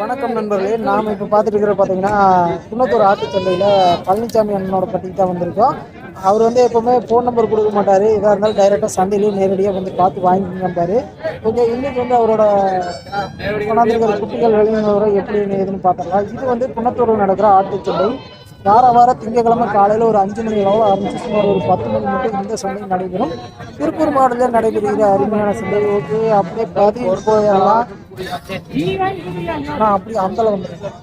வணக்கம் நண்பர்களே. நாம் இப்போ பார்த்துட்டு இருக்கிற பார்த்தீங்கன்னா குன்னத்தூர் ஆட்டுச்சந்தையில் பழனிசாமி அண்ணனோட பட்டிக்கு தான் வந்திருக்கோம். அவர் வந்து எப்போவுமே ஃபோன் நம்பர் கொடுக்க மாட்டார். எதாக இருந்தாலும் டைரெக்டாக சந்தையிலேயே நேரடியாக வந்து பார்த்து வாங்கிக்கம்பார் கொஞ்சம் இன்னைக்கு வந்து அவரோட கொண்டாந்துருக்கிற குட்டிகள் வெளியுறவு எப்படி ஏதுன்னு பார்த்துடலாம். இது வந்து குன்னத்தூரில் நடக்கிற ஆட்டுச்சந்தை வார வாரம் திங்கக்கிழமை காலையில் ஒரு அஞ்சு மணி அளவு ஆரம்பிச்சு சுமார் ஒரு பத்து மணி மட்டும் இந்த சந்தை நடைபெறும். திருப்பூர் மாவட்டத்தில் நடைபெறுகிற அருமையான சந்தை ஓகே அப்படியே பதிவு போயிடலாம் நான் அப்படி அந்தல வந்துருக்கேன்.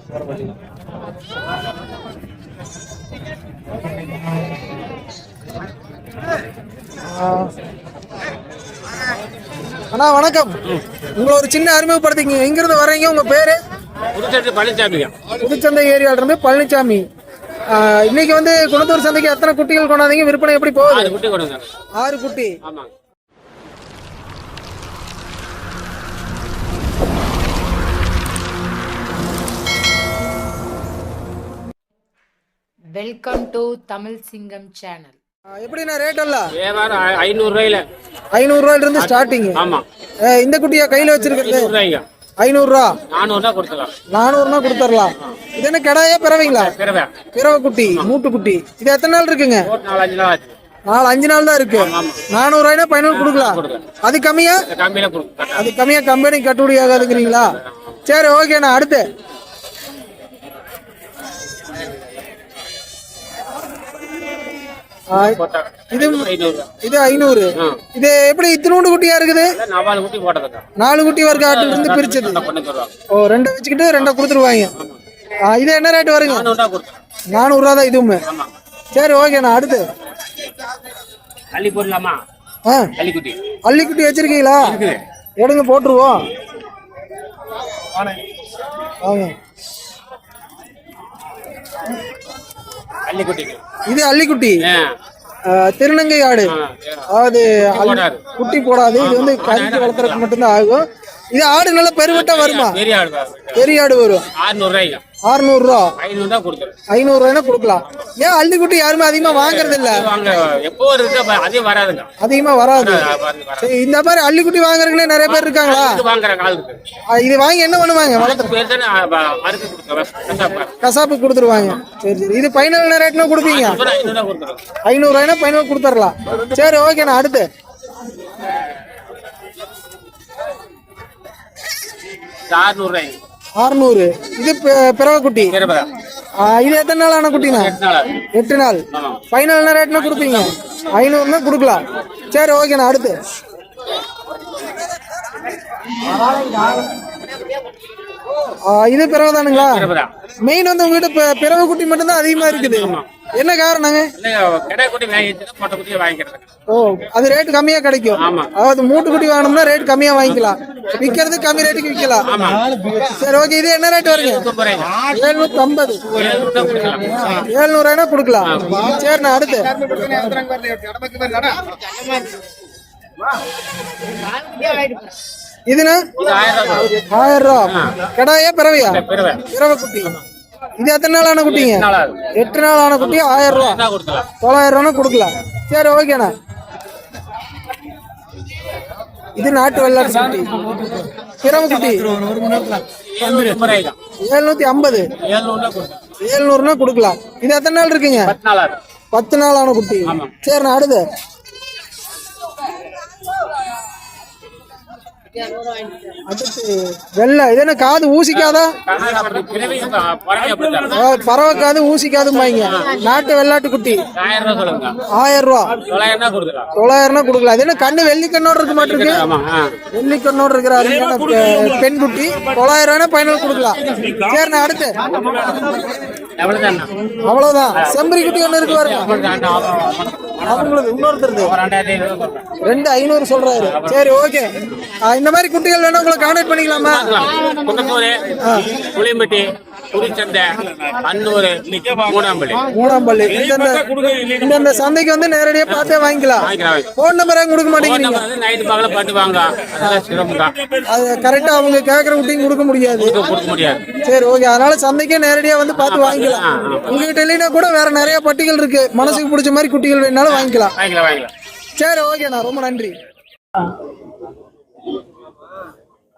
அண்ணா வணக்கம். உங்களை ஒரு சின்ன அறிமுகப்படுத்திங்க எங்கிருந்து வர்றீங்க? உங்க பேரு? புதுச்சேரி பழனிசாமிங்க புதுச்சந்தை ஏரியால இருந்து பழனிசாமி இன்னைக்கு வந்து குணத்தூர் சந்தைக்கு எத்தனை குட்டிகள் கொண்டாந்தீங்க? விற்பனை எப்படி போகுது? ஆறு குட்டி வெல்கம் டு தமிழ் சிங்கம் சேனல் எப்படிண்ணா ரேட் ஐ- ஐநூறு ரூபாயில. ஐநூறு ரூபாயில இருந்து ஸ்டார்டிங் ஆமா. இந்த குட்டியா கையில வச்சிருக்கிறது நூறு ரூபாய்ங்க ஐநூறு ரூபா நானூறு ரூபா கொடுத்துக்கலாம் நானூறுனா கொடுத்துடலாம். இது என்ன கடாயா பிறவைங்களா? பிறவை. பிறவை குட்டி மூட்டு குட்டி இது எத்தனை நாள் இருக்குங்க? நாலு அஞ்சு நாள் ஆச்சு. நாலு அஞ்சு நாள் தான் இருக்கு. நானூறு ரூபாய்னா கொடுக்கலாம். அது கம்மியா? அது கம்மியா கம்பெனி கட்டுப்படி ஆகாதுங்கிறீங்களா? சரி ஓகேண்ணா அடுத்து ஆ, போட்டாங்க இது இது ஐநூறு. இது எப்படி இத்தினூண்டு குட்டியா இருக்குது? நாலு குட்டி போட்டதுக்கா. நாலு குட்டி வர்க்க ஆட்டுல இருந்து பிரிச்சது. பண்ணி தருவாங்க ஓ ரெண்டை வச்சுக்கிட்டு ரெண்டை கொடுத்துருவாங்க. இது என்ன ரேட் வருங்க? நானூறு ரூபா தான் இதுவுமே. சரி ஓகேண்ணா அடுத்து. அள்ளி போடலாமா? ஆ. அள்ளி குட்டி அள்ளிக்குட்டி வச்சிருக்கீங்களா? எடுங்க போட்டுருவோம். வாங்க. அள்ளி குட்டிங்க இது ஆ, திருநங்கை ஆடு. அதாவது. குட்டி போடாது. இது வந்து கறிக்கு வளர்த்துறதுக்கு மட்டும்தான் ஆகும். இது ஆடு நல்லா பெருவட்டா வருமா. பெரிய ஆடு வரும். ஆறுநூறு ரூபாய்ங்க அறுநூறு ரூபா ஐநூறு ரூபா கொடுத்துருவோம் ஐநூறு ரூபாய்னா கொடுக்கலாம். ஏன் அள்ளிக்குட்டி யாருமே அதிகமா வாங்குறது இல்ல வாங்க எப்போ இருக்கு அப்ப அதே வராதுங்க. அதிகமா வராது. சரி, இந்த மாதிரி அள்ளிக்குட்டி வாங்குறவங்களே நிறைய பேர் இருக்காங்களா? இது வாங்கி என்ன பண்ணுவாங்க? வளர்த்து கசாப்பு. கொடுத்துருவாங்க. சரி சரி. இது ஃபைனல் ரேட்னா கொடுப்பீங்க? ஐநூறு ரூபா கொடுத்துருவோம். ஐநூறு ரூபாய்னா ஃபைனல் கொடுத்துடலாம். சரி ஓகேண்ணா அடுத்து. ஆறுநூறு ரூபாய்ங்க அறுநூறு இது பி- பிறவை குட்டி இருபதா ஆ, இது எத்தனை நாள் ஆன குட்டிண்ணா? எட்டு நாள். ஃபைனல் ரேட்னா கொடுப்பீங்க? ஐநூறுனா கொடுக்கலாம். சரி ஓகேண்ணா அடுத்து. இது பிறவை தானுங்களா இருபதா மெயின் வந்து உங்ககிட்ட பிறவை குட்டி மட்டும்தான் அதிகமா இருக்குது. என்ன காரணங்க? இல்லை கடை குட்டி வாங்கிட்டு மொட்டை குட்டியை வாங்கிக்கிறது ஓ அது ரேட் கம்மியா கிடைக்கும். ஆமா. அதாவது மூட்டு குட்டி வாங்கணும்னா ரேட் கம்மியா வாங்கிக்கலாம். விக்கிறது கம்மி ரேட்டுக்கு விற்கலாம். சரி ஓகே இது என்ன ரேட் வருங்க? எழுநூத்தி ஐம்பது எழுநூறு ரூபா கொடுக்கலாம். சரிண்ணா அடுத்து. இதுண்ணா இது ஆயிரம் ரூபா. கடாயா பிறவையா? பிறவை பிறவை. குட்டி இது எத்தனை நாள் ஆன குட்டிங்க? எட்டு நாள் ஆன குட்டி ஆயிரம் ரூபா. தொள்ளாயிரம் ரூபா கொடுக்கலாம். சரி ஓகேண்ணா இது நாட்டு வெள்ளாட்டு குட்டி. பிறவை குட்டி. எழுநூத்தி ஐம்பது. ஏழ்நூறுனா கொடுக்கலாம். இது எத்தனை நாள் இருக்குங்க? பத்து நாள் ஆன குட்டி. சரிண்ணா அடுத்து. அடுத்து வெள்ளை. இது என்ன காது ஊசிக்காதா? பறவை காது ஊசிக்காதும்பாங்க. நாட்டு வெள்ளாட்டு குட்டி ஆயிரம் ரூபா தொள்ளாயிரம் ரூபா கொடுக்கலாம். தொள்ளாயிரம்னா அது என்ன கண்ணு வெள்ளி கண்ணோட இருக்க மாட்டிருக்கு? வெள்ளி கண்ணோட இருக்கிற அருமையான பெண் குட்டி தொள்ளாயிரம் ரூபாய் பைனல் கொடுக்கலாம். சரிண்ணா அடுத்து. அவ்வளவுதான். செம்பரி குட்டி ஒண்ணு இருக்கு பாருங்க. அவங்களுக்கு இன்னொருத்தருது. ரெண்டு ஐநூறு சொல்றாரு. சரி ஓகே. இந்த மாதிரி குட்டிகள் வேணா உங்களை கான்டாக்ட் பண்ணிக்கலாமா? புதுச்சந்தை அன்னூர் மூணாம்பள்ளி சந்தைக்கு வந்து நேரடியா பார்த்தே வாங்கிக்கலாம். போன் நம்பரே கொடுக்க மாட்டேங்கிறீங்க. நைட்டு பகல அது கரெக்டா அவங்க கேக்குற குட்டியும் கொடுக்க முடியாது. கொடுக்க முடியாது. சரி ஓகே அதனால சந்தைக்கே நேரடியா வந்து பார்த்து வாங்கிக்கலாம். உங்ககிட்ட இல்லைன்னா கூட வேற நிறைய பட்டிகள் இருக்கு. மனசுக்கு பிடிச்ச மாதிரி குட்டிகள் வேணாலும் வாங்கிக்கலாம். வாங்கிக்கலாம் வாங்கிக்கலாம். சரி ஓகேண்ணா ரொம்ப நன்றி.